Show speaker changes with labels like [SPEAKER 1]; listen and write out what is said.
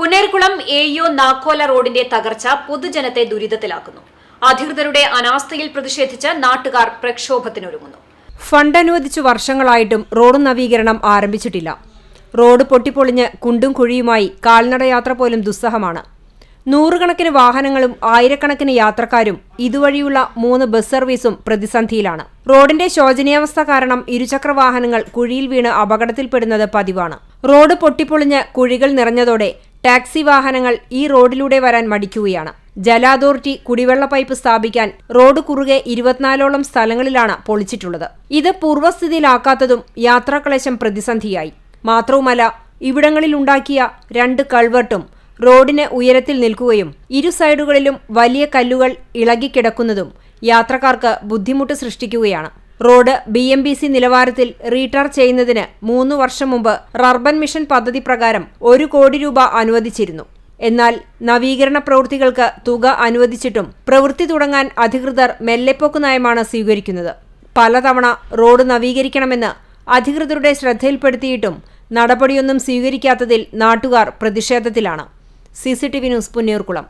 [SPEAKER 1] Punnerkulam A നാക്കോല റോഡിന്റെ തകർച്ച പൊതുജനത്തെ ദുരിതത്തിലാക്കുന്നു. അധികൃതരുടെ അനാസ്ഥയിൽ പ്രതിഷേധിച്ച് നാട്ടുകാർ പ്രക്ഷോഭത്തിനൊരുങ്ങുന്നു.
[SPEAKER 2] ഫണ്ട് അനുവദിച്ചു വർഷങ്ങളായിട്ടും റോഡ് നവീകരണം ആരംഭിച്ചിട്ടില്ല. റോഡ് പൊട്ടിപ്പൊളിഞ്ഞ് കുണ്ടും കുഴിയുമായി കാൽനടയാത്ര പോലും ദുസ്സഹമാണ്. നൂറുകണക്കിന് വാഹനങ്ങളും ആയിരക്കണക്കിന് യാത്രക്കാരും ഇതുവഴിയുള്ള മൂന്ന് ബസ് സർവീസും പ്രതിസന്ധിയിലാണ്. റോഡിന്റെ ശോചനീയാവസ്ഥ കാരണം ഇരുചക്ര വാഹനങ്ങൾ കുഴിയിൽ വീണ് അപകടത്തിൽപ്പെടുന്നത് പതിവാണ്. റോഡ് പൊട്ടിപ്പൊളിഞ്ഞ് കുഴികൾ നിറഞ്ഞതോടെ ടാക്സി വാഹനങ്ങൾ ഈ റോഡിലൂടെ വരാൻ മടിക്കുകയാണ്. ജല അതോറിറ്റി കുടിവെള്ള പൈപ്പ് സ്ഥാപിക്കാൻ റോഡ് കുറുകെ ഇരുപത്തിനാലോളം സ്ഥലങ്ങളിലാണ് പൊളിച്ചിട്ടുള്ളത്. ഇത് പൂർവസ്ഥിതിയിലാക്കാത്തതും യാത്രാക്ലേശം പ്രതിസന്ധിയായി. മാത്രവുമല്ല ഇവിടങ്ങളിലുണ്ടാക്കിയ രണ്ട് കൾവർട്ടും റോഡിന് ഉയരത്തിൽ നിൽക്കുകയും ഇരു സൈഡുകളിലും വലിയ കല്ലുകൾ ഇളകിക്കിടക്കുന്നതും യാത്രക്കാർക്ക് ബുദ്ധിമുട്ട് സൃഷ്ടിക്കുകയാണ്. Road B M B C നിലവാരത്തിൽ റീടാർ ചെയ്യുന്നതിന് മൂന്ന് വർഷം മുമ്പ് റർബൻ മിഷൻ പദ്ധതി പ്രകാരം ഒരു കോടി രൂപ അനുവദിച്ചിരുന്നു. എന്നാൽ നവീകരണ പ്രവൃത്തികൾക്ക് തുക അനുവദിച്ചിട്ടും പ്രവൃത്തി തുടങ്ങാൻ അധികൃതർ മെല്ലെപ്പോക്ക് നയമാണ് സ്വീകരിക്കുന്നത്. പലതവണ റോഡ് നവീകരിക്കണമെന്ന് അധികൃതരുടെ ശ്രദ്ധയിൽപ്പെടുത്തിയിട്ടും നടപടിയൊന്നും സ്വീകരിക്കാത്തതിൽ നാട്ടുകാർ പ്രതിഷേധത്തിലാണ്. C C T V news Punnayurkulam.